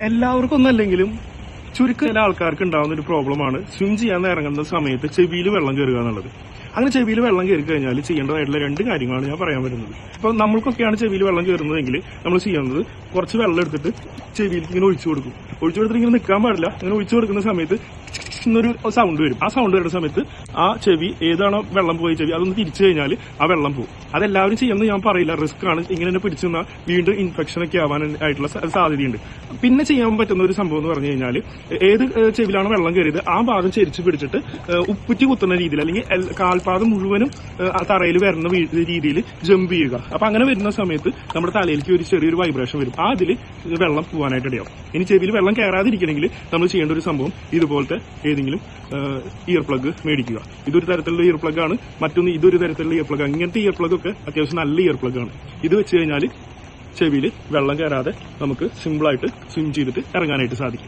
എല്ലാവർക്കും ഒന്നല്ലെങ്കിലും ചുരുക്കം ചില ആൾക്കാർക്ക് ഉണ്ടാകുന്ന ഒരു പ്രോബ്ലമാണ് സ്വിം ചെയ്യാൻ ഇറങ്ങുന്ന സമയത്ത് ചെവിയിൽ വെള്ളം കയറുക എന്നുള്ളത്. അങ്ങനെ ചെവിയിൽ വെള്ളം കയറി കഴിഞ്ഞാൽ ചെയ്യേണ്ടതായിട്ടുള്ള രണ്ട് കാര്യങ്ങളാണ് ഞാൻ പറയാൻ വരുന്നത്. ഇപ്പോൾ നമ്മൾക്കൊക്കെയാണ് ചെവിയിൽ വെള്ളം കയറുന്നതെങ്കിൽ നമ്മൾ ചെയ്യുന്നത് കുറച്ച് വെള്ളം എടുത്തിട്ട് ചെവിയിൽ ഇങ്ങനെ ഒഴിച്ചു കൊടുക്കും. ഒഴിച്ചു കൊടുത്തിട്ട് ഇങ്ങനെ നിൽക്കാൻ പാടില്ല. ഇങ്ങനെ ഒഴിച്ചു കൊടുക്കുന്ന സമയത്ത് എന്നൊരു സൗണ്ട് വരും. ആ സൗണ്ട് വരുന്ന സമയത്ത് ആ ചെവി ഏതാണോ വെള്ളം പോയ ചെവി അതൊന്ന് തിരിച്ചു കഴിഞ്ഞാൽ ആ വെള്ളം പോകും അതെല്ലാവരും ചെയ്യുന്നത് ഞാൻ പറയില്ല. റിസ്ക് ആണ്. ഇങ്ങനെ തന്നെ പിടിച്ചു നിന്നാൽ വീണ്ടും ഇൻഫെക്ഷൻ ഒക്കെ ആവാൻ ആയിട്ടുള്ള സാധ്യതയുണ്ട്. പിന്നെ ചെയ്യാൻ പറ്റുന്ന ഒരു സംഭവം എന്ന് പറഞ്ഞു കഴിഞ്ഞാൽ ഏത് ചെവിയിലാണ് വെള്ളം കയറിയത് ആ ഭാഗം ചെരിച്ച് പിടിച്ചിട്ട് ഉപ്പുറ്റി കുത്തുന്ന രീതിയിൽ അല്ലെങ്കിൽ കാൽപാദം മുഴുവനും തറയിൽ വരുന്ന രീതിയിൽ ജമ്പ് ചെയ്യുക. അപ്പൊ അങ്ങനെ വരുന്ന സമയത്ത് നമ്മുടെ തലയിലേക്ക് ഒരു ചെറിയൊരു വൈബ്രേഷൻ വരും. ആ അതിൽ വെള്ളം പോകാനായിട്ട് ഇടയാവും ഇനി ചെവിയിൽ വെള്ളം കയറാതിരിക്കണമെങ്കിൽ നമ്മൾ ചെയ്യേണ്ട ഒരു സംഭവം ഇതുപോലത്തെ ഏതെങ്കിലും ഇയർ പ്ലഗ് മേടിക്കുക. ഇതൊരു തരത്തിലുള്ള ഇയർ പ്ലഗ് ആണ്. മറ്റൊന്ന് ഇതൊരു തരത്തിലുള്ള ഇയർ പ്ലഗ് ഇങ്ങനത്തെ ഇയർ പ്ലഗ് ഒക്കെ അത്യാവശ്യം നല്ല ഇയർ പ്ലഗ് ആണ്. ഇത് വെച്ച് കഴിഞ്ഞാൽ ചെവിയിൽ വെള്ളം കയറാതെ നമുക്ക് സിമ്പിളായിട്ട് സ്വിം ചെയ്തിട്ട് ഇറങ്ങാനായിട്ട് സാധിക്കും.